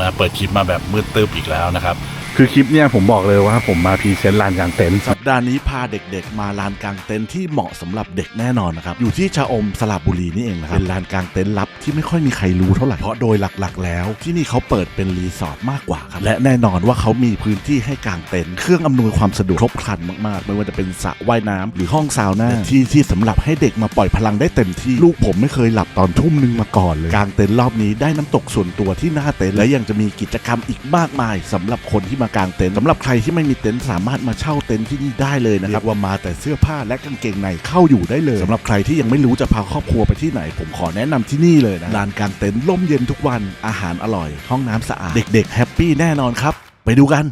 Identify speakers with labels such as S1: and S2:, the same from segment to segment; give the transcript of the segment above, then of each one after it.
S1: นะเปิดคลิปมาแบบมืดตึบอีกแล้วนะครับ คือคลิปเนี่ยผมบอกเลยว่าผมมาพรีเซนต์ลานกลางเต็นท์
S2: สัปดาห์นี้พาเด็กๆ มาลานกลางเต็นท์ที่เหมาะสำหรับเด็กแน่นอนนะครับอยู่ที่ชะอมสระบุรีนี่เองนะครับเป็นลานกลางเต็นท์ลับที่ไม่ค่อยมีใครรู้เท่าไหร่เพราะโดยหลักๆ แล้ว ที่นี่เขาเปิดเป็นรีสอร์ทมากกว่าครับและแน่นอนว่าเขามีพื้นที่ให้กางเต็นท์เครื่องอำนวยความสะดวกครบครันมากๆ ไม่ว่าจะเป็นสระว่ายน้ำหรือห้องซาวน่าที่ที่สำหรับให้เด็กมาปล่อยพลังได้เต็มที่ลูกผมไม่เคยหลับตอนทุ่มหนึงมาก่อนเลยกางเต็นท์รอบนี้ได้น้ำตกส่วนตัวที่หน้าเต็นท์และยังจะมีกิจกรรมอีกมากมายสำหรับคนที่มากางเต็นท์สำหรับใครที่ไม่มีเต็นท์สามารถมาเช่าเต็นท์ที่นี่ได้เลยนะครับว่ามาแต่เสื้อผ้าและกางเกงในเข้าอยู่ได้เลยสำหรับใครที่ยังไม่รู้จะพาครอบครัวไปที่ไหน ผมขอแนะนำที่นี่เลยนะลานกางเต็นท์ร่มเย็นทุกวันอาหารอร่อย ห้องน้ำสะอาดเด็กๆแฮปปี้แน่นอนครับ ไปดูกัน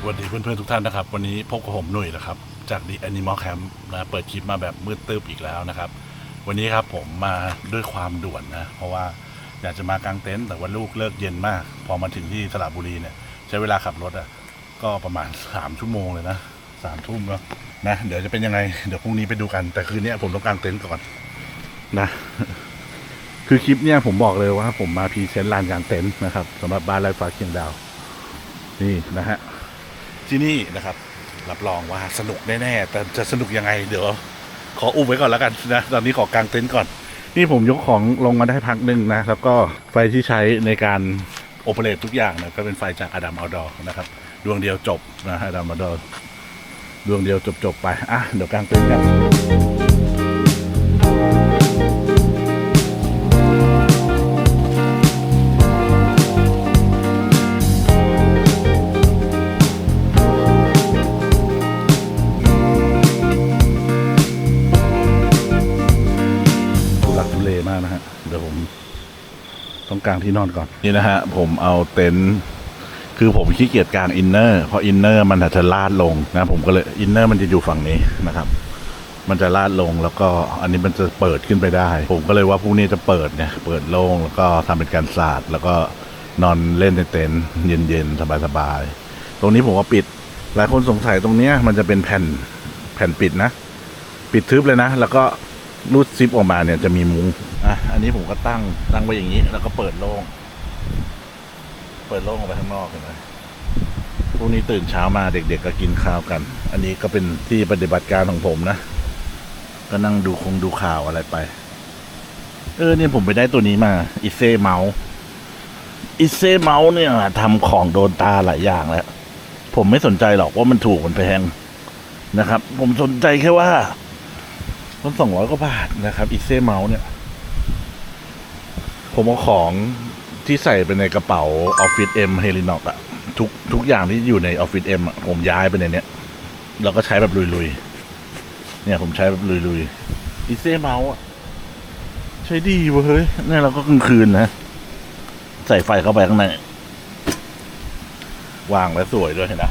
S1: สวัสดีเพื่อนๆทุกท่านนะครับ วันนี้พบกับผมหนุ่ยนะครับ จาก The Animal Camp นะเปิดคลิปมาแบบมืดตึ๊บอีกแล้วนะครับ วันนี้ครับผมมาด้วยความด่วนนะ เพราะว่า อยากจะมากางเต็นท์แต่ว่าลูกเลิกเย็นมาก พอมาถึงที่สระบุรีเนี่ย ใช้เวลาขับรถอะ ก็ประมาณ3ชั่วโมงเลยนะสามทุ่มแล้วนะเดี๋ยวจะเป็นยังไง เดี๋ยวพรุ่งนี้ไปดูกัน แต่คืนนี้ผมต้องกางเต็นท์ก่อนนะ คือคลิปเนี่ยผมบอกเลยว่า ผมมาพรีเซนต์ลานกางเต็นท์นะครับสำหรับบ้านไรฟ้าเคียงดาว นี่นะฮะที่นี่นะครับ รับรองว่าสนุกแน่ๆแต่จะสนุกยังไงเดี๋ยว ขออุ้มไว้ก่อนแล้วกันนะตอนนี้ขอกางเต็นท์ก่อน นี่ผมยกของลงมาได้พักหนึ่งนะ แล้วก็ไฟที่ใช้ในการโอเปเรตทุกอย่างนะก็เป็นไฟจากอดัมเอาดอนะครับ ดวงเดียวจบนะอดัมเอาดอดวงเดียวจบจบไป อะ เดี๋ยวกางเต็นท์กันางที่นอนก่อน นี่นะฮะ ผมเอาเต็นท์คือผมขี้เกียจกางอินเนอร์เพราะอินเนอร์มันอาจจะลาดลงนะผมก็เลยอินเนอร์มันจะอยู่ฝั่งนี้นะครับ มันจะลาดลงแล้วก็อันนี้มันจะเปิดขึ้นไปได้ ผมก็เลยว่าพรุ่งนี้จะเปิดเนี่ยเปิดโล่งแล้วก็ทำเป็นการสาดแล้วก็นอนเล่นในเต็นท์เย็นๆสบายๆตรงนี้ผมว่าปิดหลายคนสงสัยตรงเนี้ยมันจะเป็นแผ่นแผ่นปิดนะ ปิดทึบเลยนะ แล้วก็ รูดซิปออกมาเนี่ยจะมีมุ้งอะอันนี้ผมก็ตั้งตั้งไว้อย่างนี้ แล้วก็เปิดโล่งเปิดโล่งออกไปข้างนอกเห็นไหมพรุ่งนี้ตื่นเช้ามาเด็กๆก็กินข้าวกัน อันนี้ก็เป็นที่ปฏิบัติการของผมนะ ก็นั่งดูคงดูข่าวอะไรไป เออเนี่ยผมไปได้ตัวนี้มาอิเซเมาส์อิเซเมาส์เนี่ยทำของโดนตาหลายอย่างแล้ว ผมไม่สนใจหรอกว่ามันถูกมันแพงนะครับ ผมสนใจแค่ว่า มันสองร้อยกว่าบาทนะครับอีเซ่เมาส์เนี่ย ผมเอาของที่ใส่ไปในกระเป๋าออฟฟิศเอ็มเฮลินอกอะทุกทุกอย่างที่อยู่ในออฟฟิศเอ็มอะผมย้ายไปในเนี้ยแล้วก็ใช้แบบลุยๆ เนี่ยผมใช้แบบลุยๆอีเซ่เมาส์อะใช้ดีเว้ยเนี่ยเราก็กลางคืนนะ ใส่ไฟเข้าไปข้างใน วางแล้วสวยด้วยเห็นไหม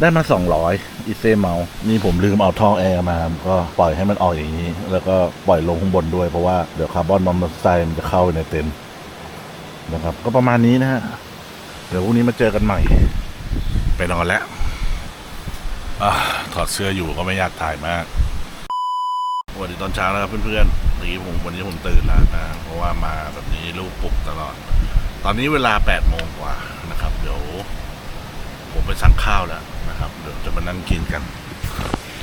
S1: ได้มาสองร้อย อีเซเมาส์นี่ผมลืมเอาท่อแอร์มา ก็ปล่อยให้มันออกอย่างนี้ แล้วก็ปล่อยลงข้างบนด้วยเพราะว่าเดี๋ยวคาร์บอนมอนอกไซด์มันจะเข้าไปในเต็นท์นะครับ ก็ประมาณนี้นะฮะ เดี๋ยวพรุ่งนี้มาเจอกันใหม่ ไปนอนแล้วอถอดเสื้ออยู่ก็ไม่อยากถ่ายมากสวัสดีตอนเช้านะครับเพื่อนๆนี้ผมวันนี้ผมตื่นแล้วนะ เพราะว่ามาแบบนี้ลูกปลุกตลอด ตอนนี้เวลาแปดโมงกว่านะครับ เดี๋ยว ไปสั่งข้าวแล้วนะครับ เดี๋ยวจะมานั่งกินกัน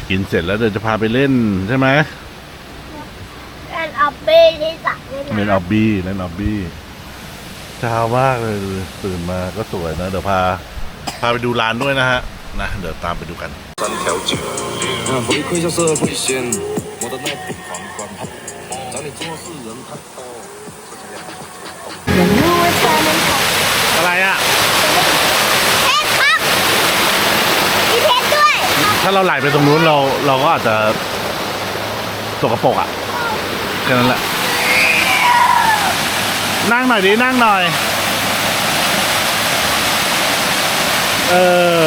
S1: กินเสร็จแล้วเดี๋ยวจะพาไปเล่นใช่ไหม
S3: เล่นออบบี้ที่สระด้วย
S1: เล่น
S3: นะ
S1: ออบบี้เล่นออบบี้เช้ามากเลยตื่นมาก็สวยนะ เดี๋ยวพา พาไปดูร้านด้วยนะฮะนะเดี๋ยวตามไปดูกัน
S4: 三条酒，那回馈下社会先，我的那瓶皇冠炮，找你做事人太多。
S3: 人รู้ว่าเธอนั้น
S1: อะไรอ่ะ ถ้าเราไหลไปตรงนู้นเราเราก็อาจจะสกปรกอะแค่นั้นแหละ นั่งหน่อยดิ นั่งหน่อย เอ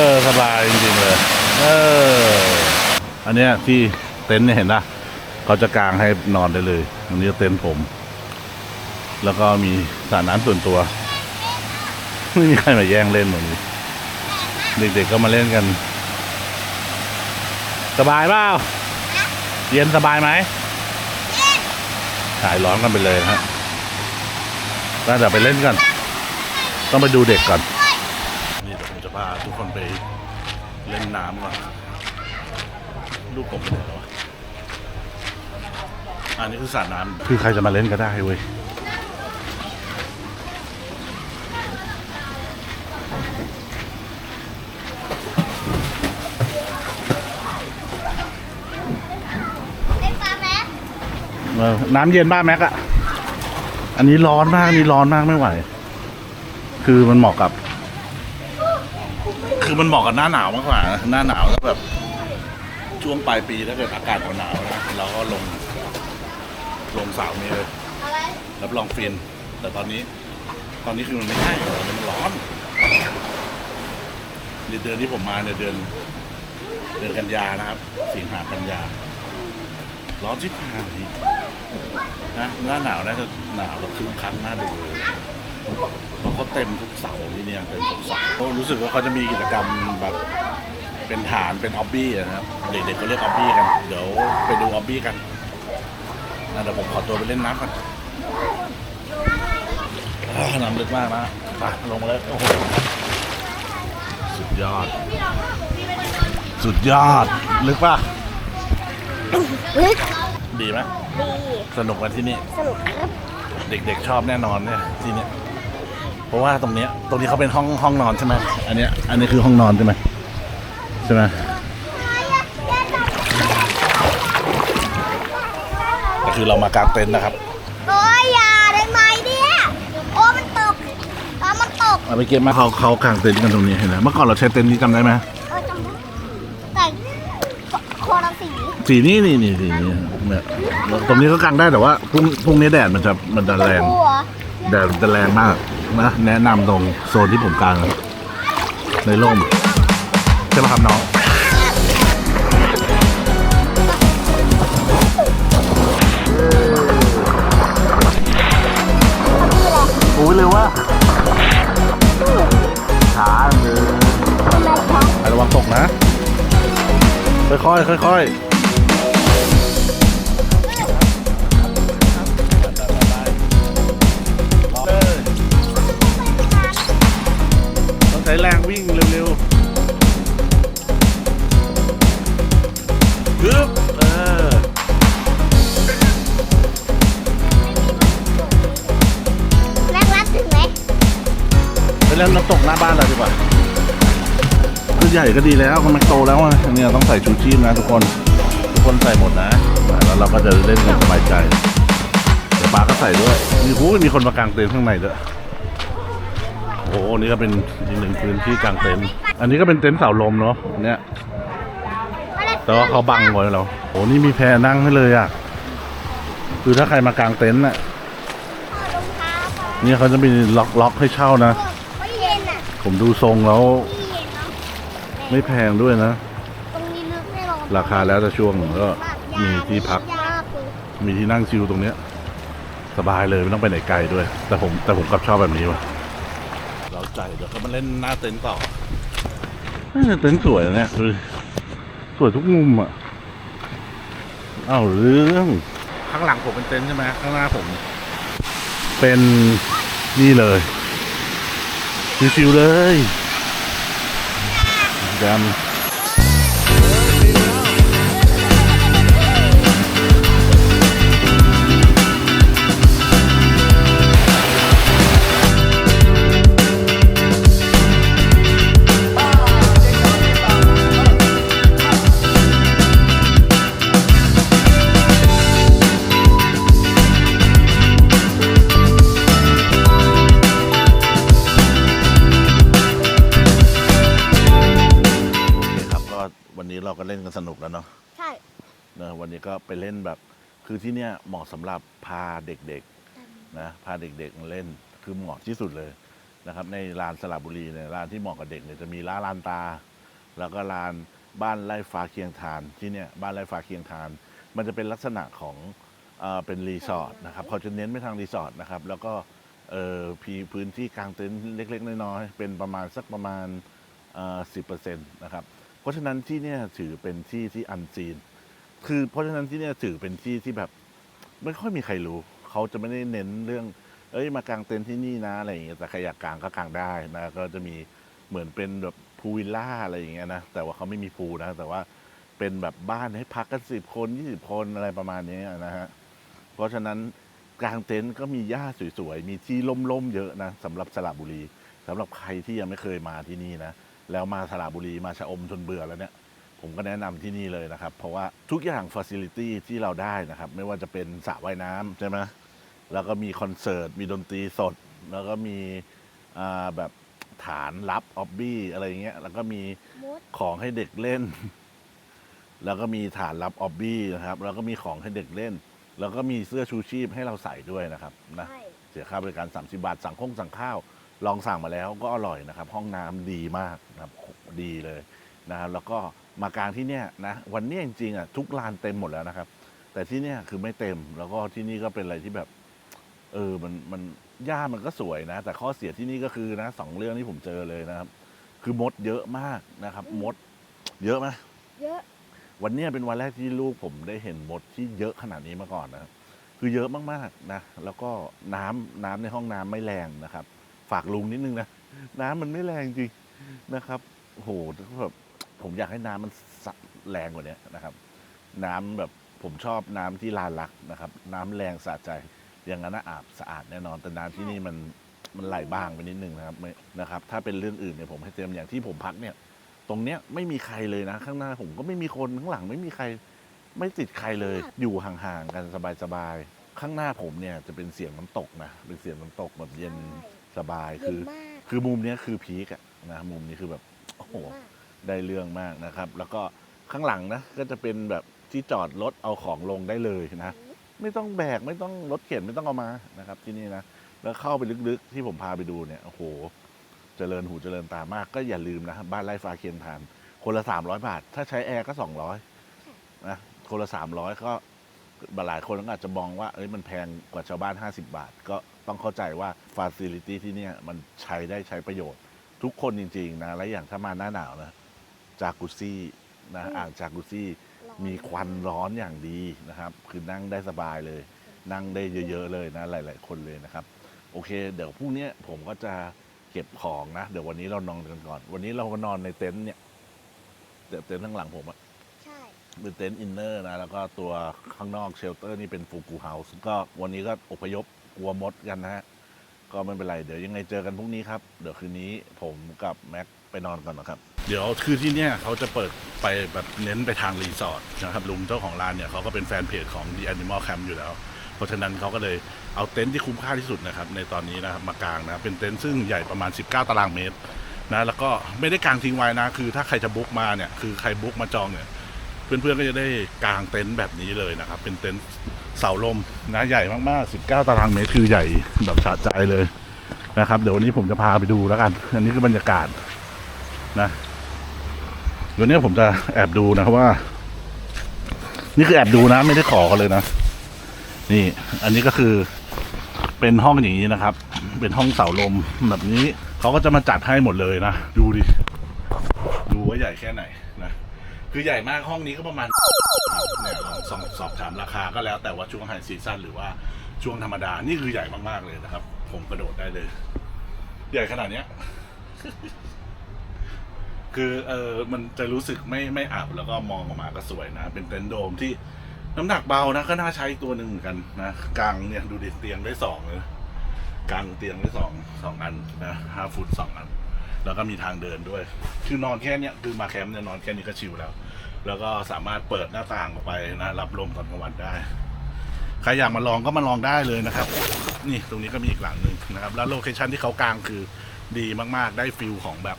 S1: อ สบายจริงๆเลย เออ อันเนี้ยที่เต็นท์เนี่ยเห็นนะเขาจะกางให้นอนได้เลย อันนี้เต็นท์ผม แล้วก็มีสระน้ำส่วนตัว ไม่มีใครมาแย่งเล่นตรงนี้ เด็กๆก็มาเล่นกัน สบายเปล่าเย็นสบายไหมหายร้อนกันไปเลยนะฮะน่าจะไปเล่นกัน ต้องไปดูเด็กก่อน นี่เดี๋ยวผมจะพาทุกคนไปเล่นน้ำก่อน ลูกผมไปไหนแล้ววะ อันนี้คือสระน้ำ คือใครจะมาเล่นก็ได้เว้ย
S3: เล่นปลาแม็ก
S1: เออน้ำเย็นบ้านแม็กอะอันนี้ร้อนมากอันนี้ร้อนมากไม่ไหว คือมันเหมาะกับ คือมันเหมาะกับหน้าหนาวมากกว่านะหน้าหนาวแล้วแบบ ช่วงปลายปีถ้าเกิดอากาศหนาวๆนะเราก็ลง ลงสาวนี้เลย
S3: ร
S1: รับรองฟินแต่ตอนนี้ ตอนนี้คือมันไม่ใช่มันร้อนเดือนที่ผมมาเนี่ยเดือน เดือนกันยานะครับ สิงหากันยา ร้อนชิบหายนะหน้าหนาวน่าจะหนาวแบบครึ้มครั้งหน้าดูเลยเขาก็เต็มทุกเสาที่เนี่ยเต็มทุกเสาก็รู้สึกว่าเขาจะมีกิจกรรมแบบเป็นฐานเป็นออบบี้นะครับเด็กๆก็เรียกออบบี้กัน เดี๋ยวไปดูออบบี้กันนะเดี๋ยวผมขอตัวไปเล่นน้ำกันอ่าน้ำลึกมากนะไปลงมาเลยโอ้โหสุดยอด สุดยอด ลึกป่ะ ดีไหม
S3: ดี
S1: สนุกกันที่นี่
S3: สนุกครับ
S1: เด็กๆชอบแน่นอนเนี่ยที่เนี้ยเพราะว่าตรงเนี้ยตรงนี้เขาเป็นห้องห้องนอนใช่ไหมอันเนี้ยอันนี้คือห้องนอนใช่ไหมใช่ไหมแต่คือเรามากางเต็นท์นะครับ
S3: โอ้ยอย่าได้ไหมเนี่ยโอ้มันตกอ๋อมันตก
S1: เอาไปเก็บมาเขาเขากางเต็นท์กันตรงนี้เห็นไหมเมื่อก่อนเราใช้เต็นท์นี้จำได้ไหม
S3: เออจำได้แต่โคนละ สี
S1: สีนี้นี่นี่สีนี้เนี่ยตรงนี้ก็กางได้แต่ว่าพรุ่งพรุ่งนี้แดดมันจะมันจะแรง
S3: หัว
S1: แดดมันจะแรงมากนะแนะนำตรงโซนที่ผมกางในร่มใช่ไหมครับน้องโอ้ยเลยว่าช้าเลยระวังตกนะ ค่อยๆค่อยๆึบเออ
S3: แม็กรัดถึงไหม
S1: ไปเล่นน้ำตกหน้าบ้านเราดีกว่าคือใหญ่ก็ดีแล้วมันโตแล้วอะเนี่ยต้องใส่ชูชีพนะทุกคน ทุกคนใส่หมดนะแล้วเราก็จะเล่นกันสบายใจเดี๋ยวปลาก็ใส่ด้วย มีหูมีคนมากางเต็นท์ข้างในด้วยโอ้โหนี่ก็เป็นอีกหนึ่งพื้นที่กางเต็นท์อันนี้ก็เป็นเต็นท์เสาลมเนาะเนี่ย แต่ว่าเขาบังไว้เราโอ้นี่มีแพนั่งให้เลยอะ คือถ้าใครมากางเต็นท์น่ะ
S3: รองเท้าค่ะ
S1: เนี่ยเขาจะมีล็อกล็อกให้เช่านะ
S3: ไม่เย็นอะ
S1: ผมดูทรงแล้ว
S3: ที่เย็นเนาะ
S1: ไม่แพงด้วยนะ
S3: ตรงนี้ลึกไม่ร้อน
S1: ราคาแล้วแต่ช่วงก็
S3: มาก
S1: มีที่พัก
S3: ยากเลย
S1: มีที่นั่งชิลตรงเนี้ย สบายเลยไม่ต้องไปไหนไกลด้วย แต่ผมแต่ผมกลับชอบแบบนี้ว่ะเราใจเดี๋ยวก็มาเล่นหน้าเต็นท์ต่อเอ้ยเต็นท์สวยนะเนี่ยคือ สวยทุกมุมอะเอ้าเรื่อง ข้างหลังผมเป็นเต็นท์ใช่ไหมข้างหน้าผม เป็นนี่เลยชิวๆเลยแจ เนอะวันนี้ก็ไปเล่นแบบ คือที่เนี่ยเหมาะสำหรับพาเด็กๆนะพาเด็กๆมาเล่นคือเหมาะที่สุดเลยนะครับ ในลานสระบุรีเนี่ยลานที่เหมาะกับเด็กเนี่ยจะมีร้านลานตา แล้วก็ลานบ้านไร่ฟ้าเคียงทานที่เนี่ยบ้านไร่ฟ้าเคียงทาน มันจะเป็นลักษณะของเอ่อเป็นรีสอร์ทนะครับเขาจะเน้นไปทางรีสอร์ทนะครับ แล้วก็เอ่อพีพื้นที่กลางเต็นท์เล็ก ๆ น้อยๆเป็นประมาณสักประมาณสิบเปอร์เซ็นต์นะครับ เพราะฉะนั้นที่เนี่ยถือเป็นที่ที่อันซีน คือเพราะฉะนั้นที่เนี่ยถือเป็นที่ที่แบบ ไม่ค่อยมีใครรู้ เขาจะไม่ได้เน้นเรื่อง เอ้ยมากางเต็นท์ที่นี่นะอะไรอย่างเงี้ยแต่ใครอยากกางก็กางได้นะก็จะมีเหมือนเป็นแบบพูลวิลล่าอะไรอย่างเงี้ยนะแต่ว่าเขาไม่มีพูลนะ แต่ว่าเป็นแบบบ้านให้พักกันสิบคนยี่สิบคนอะไรประมาณนี้นะฮะเพราะฉะนั้นกางเต็นท์ก็มีหญ้าสวยๆ มีที่ล่มๆเยอะนะสำหรับสระบุรีสำหรับใครที่ยังไม่เคยมาที่นี่นะ แล้วมาสระบุรีมาชะอมจนเบื่อแล้วเนี่ย ผมก็แนะนำที่นี่เลยนะครับ เพราะว่าทุกอย่างฟ a ซิลิตี้ที่เราได้นะครับ ไม่ว่าจะเป็นสระว่ายน้ำใช่ไหมแล้วก็มีคอนเสิร์ต มีดนตรีสด แล้วก็มีอ่าแบบฐานรับออบบี้อะไรอย่างเงี้ย แล้วก็มี
S3: มด
S1: ของให้เด็กเล่น แล้วก็มีฐานรับออบบี้นะครับ แล้วก็มีของให้เด็กเล่น แล้วก็มีเสื้อชูชีพให้เราใส่ด้วยนะครับนะ
S3: ใช่
S1: เสียค่าบริการ 30 บาท สั่งข้งสั่งข้าว ลองสั่งมาแล้วก็อร่อยนะครับ ห้องน้ำดีมากนะครับ ดีเลยนะครับ แล้วก็ มากลางที่เนี่ยนะวันเนี้ยจริงๆอะทุกลานเต็มหมดแล้วนะครับ แต่ที่เนี่ยคือไม่เต็มแล้วก็ที่นี่ก็เป็นอะไรที่แบบ เออมันมันหญ้ามันก็สวยนะ แต่ข้อเสียที่นี่ก็คือนะสองเรื่องที่ผมเจอเลยนะครับ คือมดเยอะมากนะครับ มด เยอะไหม
S3: เยอะ
S1: วันเนี้ยเป็นวันแรกที่ลูกผมได้เห็นมดที่เยอะขนาดนี้มาก่อนนะครับคือเยอะมากๆนะแล้วก็น้ำน้ำในห้องน้ำไม่แรงนะครับ ฝากลุงนิดนึงนะน้ำมันไม่แรงจริงนะครับโอ้โหแบบ ผมอยากให้น้ำมันสะแรงกว่านี้นะครับ น้ำแบบผมชอบน้ำที่ลานลักนะครับ น้ำแรงสะใจ อย่างนั้นนะอาบสะอาดแน่นอนแต่น้ำที่นี่มันมันไหลบ้างไปนิดนึงนะครับไม่นะครับ ถ้าเป็นเรื่องอื่นเนี่ยผมให้เต็มอย่างที่ผมพักเนี่ย ตรงเนี้ยไม่มีใครเลยนะ ข้างหน้าผมก็ไม่มีคนข้างหลังไม่มีใครไม่ติดใครเลย อยู่ห่างๆกันสบายๆข้างหน้าผมเนี่ยจะเป็นเสียงน้ำตกนะเป็นเสียงน้ำตกแบบเย็นสบาย
S3: เย็
S1: คื
S3: น
S1: อ
S3: มาก
S1: คือมุมเนี้ยคือพีกอะนะมุมนี้คือแบบโอ้โห
S3: เย็นมาก
S1: ได้เรื่องมากนะครับ แล้วก็ข้างหลังนะก็จะเป็นแบบที่จอดรถเอาของลงได้เลยนะไม่ต้องแบกไม่ต้องรถเข็นไม่ต้องเอามานะครับ ที่นี่นะแล้วเข้าไปลึกๆที่ผมพาไปดูเนี่ยโอ้โหเจริญหูเจริญตามากก็อย่าลืมนะบ้านไร่ฟ้าเคียนทาน คนละสามร้อยบาท ถ้าใช้แอร์ก็สองร้อยนะคนละสามร้อยก็หลายคนก็อาจจะมองว่าเอ้ยมันแพงกว่าชาวบ้าน 50 บาท ก็ต้องเข้าใจว่าฟ a ซิลิตี้ที่เนี่ยมันใช้ได้ใช้ประโยชน์ ทุกคนจริง ๆ นะ และอย่างถ้ามาหน้าหนาวนะ จากุซี่นะอ่างจากุซี่
S3: ร้อน
S1: มีควันร้อนอย่างดีนะครับ คือนั่งได้สบายเลย นั่งได้เยอะ ๆ เลยนะหลาย ๆ คนเลยนะครับ โอเค เดี๋ยวพรุ่งนี้ผมก็จะเก็บของนะ เดี๋ยววันนี้เรานอนกันก่อน วันนี้เราก็นอนในเต็นท์เนี่ยเดี๋ยวเต็นท์ข้างหลังผมอะ
S3: ใช่
S1: เป็นเต็นท์อินเนอร์นะแล้วก็ตัวข้างนอกเชลเตอร์นี่เป็นฟูกูเฮาส์ก็วันนี้ก็อพยพกลัวมดกันนะฮะก็ไม่เป็นไร เดี๋ยวยังไงเจอกันพรุ่งนี้ครับ เดี๋ยวคืนนี้ผมกับแม็กไปนอนก่อนนะครับ เดี๋ยวคือที่เนี่ยเขาจะเปิดไปแบบเน้นไปทางรีสอร์ทนะครับลุงเจ้าของร้านเนี่ยเขาก็เป็นแฟนเพจของ The Animal Camp อยู่แล้ว เพราะฉะนั้นเขาก็เลยเอาเต็นท์ที่คุ้มค่าที่สุดนะครับในตอนนี้นะครับมากางนะเป็นเต็นท์ซึ่งใหญ่ประมาณ 19 ตารางเมตรนะแล้วก็ไม่ได้กางทิ้งไว้นะ คือถ้าใครจะบุ๊กมาเนี่ยคือใครบุ๊กมาจองเนี่ยเพื่อนๆก็จะได้กางเต็นท์แบบนี้เลยนะครับ เป็นเต็นท์เสาลมนะใหญ่มากๆ 19 ตารางเมตรคือใหญ่แบบสะใจเลยนะครับ เดี๋ยววันนี้ผมจะพาไปดูแล้วกัน อันนี้คือบรรยากาศนะ วนี้ผมจะแอบดูนะครับว่า นี่คือแอบดูนะ ไม่ได้ขอกันเลยนะ นี่ อันนี้ก็คือเป็นห้องอย่างนี้นะครับ เป็นห้องเสาลมแบบนี้เขาก็จะมาจัดให้หมดเลยนะ ดูดิ ดูว่าใหญ่แค่ไหนนะ คือใหญ่มากห้องนี้ก็ประมาณเนี่ยลองสอบสอบถามราคาก็แล้วแต่ว่าช่วงไฮซีซั่นหรือว่าช่วงธรรมดา นี่คือใหญ่มากๆเลยนะครับ ผมกระโดดได้เลย ใหญ่ขนาดเนี้ย คือเออมันจะรู้สึกไม่ไม่อับแล้วก็มองออกมาก็สวยนะ เป็นเต็นท์โดมที่น้ำหนักเบานะก็น่าใช้ตัวหนึ่งเหมือนกันนะกลางเนี่ยดูดิเตียงได้สองเลยกลางเตียงได้สองสองอันนะห้าฟุตสองอัน แล้วก็มีทางเดินด้วย คือนอนแค่เนี้ยคือมาแคมป์เนี่ยนอนแค่นี้ก็ชิลแล้ว แล้วก็สามารถเปิดหน้าต่างออกไปนะรับลมตอนกลางวันได้ใครอยากมาลองก็มาลองได้เลยนะครับ นี่ตรงนี้ก็มีอีกหลังหนึ่งนะครับ แล้วโลเคชันที่เขากางคือ ดีมากๆ ได้ฟิลของแบบ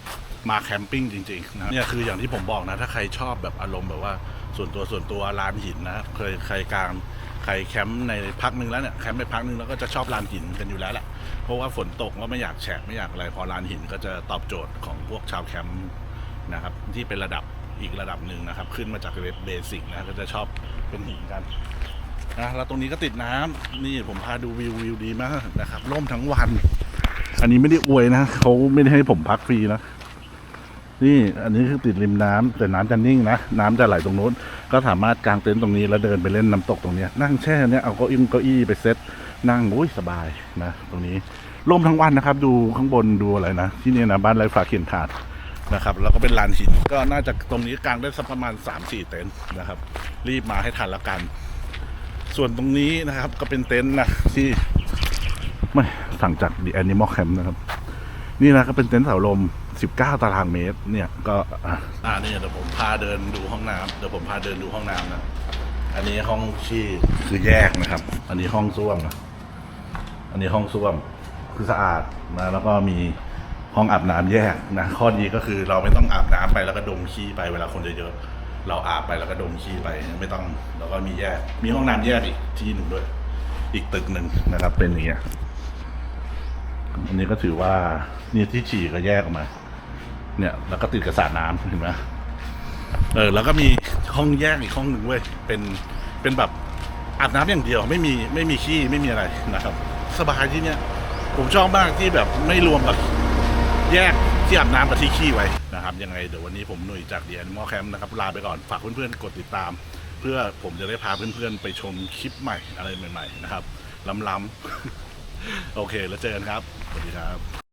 S1: มาแคมปิ้งจริง ๆ นะเนี่ยคืออย่างที่ผมบอกนะ ถ้าใครชอบแบบอารมณ์แบบว่าส่วนตัวส่วนตัวลานหินนะเคยใครกางใครแคมป์ในพักหนึ่งแล้วเนี่ยแคมป์ไปพักหนึ่งแล้วก็จะชอบลานหินกันอยู่แล้วแหละเพราะว่าฝนตกก็ไม่อยากแฉะไม่อยากอะไรพอลานหินก็จะตอบโจทย์ของพวกชาวแคมป์นะครับที่เป็นระดับอีกระดับหนึ่งนะครับ ขึ้นมาจากเบสิกนะก็จะชอบเป็นหินกันนะแล้วตรงนี้ก็ติดน้ำนี่ผมพาดูวิววิวดีมากนะครับร่มทั้งวัน อันนี้ไม่ได้อวยนะเขาไม่ได้ให้ผมพักฟรีนะนี่อันนี้คือติดริมน้ำแต่น้ำจะนิ่งนะน้ำจะไหลตรงนู้น ก็สามารถกางเต็นท์ตรงนี้แล้วเดินไปเล่นน้ำตกตรงนี้นั่งแช่เนี้ยเอาเก้าอี้เก้าอี้ไปเซตนั่งอุ้ยสบายนะตรงนี้ร่มทั้งวันนะครับ ดูข้างบนดูอะไรนะ ที่นี่นะบ้านไร้ฝาเขียนขาดนะครับ แล้วก็เป็นลานหินก็น่าจะตรงนี้กางได้สักประมาณ 3-4 เต็นท์นะครับ รีบมาให้ทันละกัน ส่วนตรงนี้นะครับก็เป็นเต็นท์นะที่ ไม่สั่งจาก The Animal Camp นะครับ นี่นะก็เป็นเต็นท์เสาลม 19 ตารางเมตร เนี่ยก็อะอ่านี่เดี๋ยวผมพาเดินดูห้องน้ำเดี๋ยวผมพาเดินดูห้องน้ำนะ อันนี้ห้องขี้คือแยกนะครับ อันนี้ห้องส้วมนะอันนี้ห้องส้วมคือสะอาดนะแล้วก็มีห้องอาบน้ำแยกนะข้อดีก็คือเราไม่ต้องอาบน้ำไปแล้วก็ดมขี้ไปเวลาคนเยอะๆเราอาบไปแล้วก็ดมขี้ไปไม่ต้องแล้วก็มีแยก มีห้องน้ำแยกอีกที่หนึ่งด้วย อีกตึกหนึ่งนะครับเป็นอย่างเงี้ย อันนี้ก็ถือว่าเนี่ที่ฉี่ก็แยกออกมา เนี่ย แล้วก็ติดกระสระน้ำเห็นไหมเออ แล้วก็มีห้องแยกอีกห้องหนึ่งเว้ยเป็นเป็นแบบอาบน้ำอย่างเดียวไม่มีไม่มีขี้ไม่มีอะไรนะครับ สบายที่เนี้ยผมชอบมากที่แบบไม่รวมกับแยกที่อาบน้ำกับที่ขี้ไว้นะครับ ยังไงเดี๋ยววันนี้ผมหนุ่ยจากเดียนมอแคมป์นะครับ ลาไปก่อนฝากเพื่อนๆกดติดตาม เพื่อผมจะได้พาเพื่อนๆไปชมคลิปใหม่อะไรใหม่ ๆ นะครับล้ำๆ โอเค แล้วเจอกันครับ สวัสดีครับ